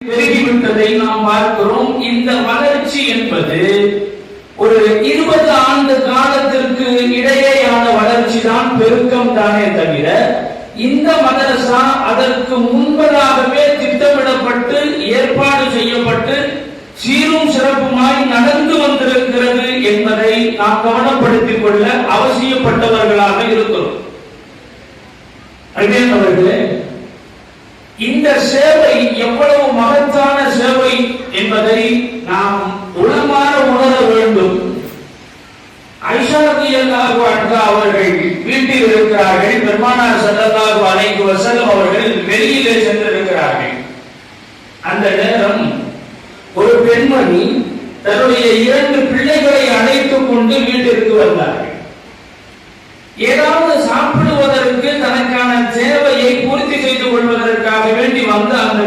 பெருகிவிட்டதை நாம் பார்க்கிறோம். இந்த வளர்ச்சி என்பது ஒரு இருபது ஆண்டு காலத்திற்கு இடையேயான வளர்ச்சி தான் பெருக்கம் தானே தவிர இந்த மதரசா அதற்கு முன்பதாகவே திட்டமிடப்பட்டு ஏற்பாடு செய்யப்பட்டு சீரும் சிறப்புமாய் நடந்து வந்திருக்கிறது என்பதை நாம் கவனப்படுத்திக் கொள்ள அவசியப்பட்டவர்களாக இருக்கிறோம். அவர்களே இந்த சேவை எவ்வளவு மகத்தான சேவை என்பதை நாம் உளமாற உணர வேண்டும். ஐஷா அவர்கள் வீட்டில் இருக்கிறார்கள். பெருமானார் ஸல்லல்லாஹு அலைஹி வஸல்லம் அவர்கள் வெளியிலே சென்றிருக்கிறார்கள். அந்த நேரம் ஒரு பெண்மணி தன்னுடைய இரண்டு பிள்ளைகளை அழைத்துக் கொண்டு வீட்டிற்கு வந்தார்கள். ஏதாவது சாப்பிடுவதற்கு 감사합니다.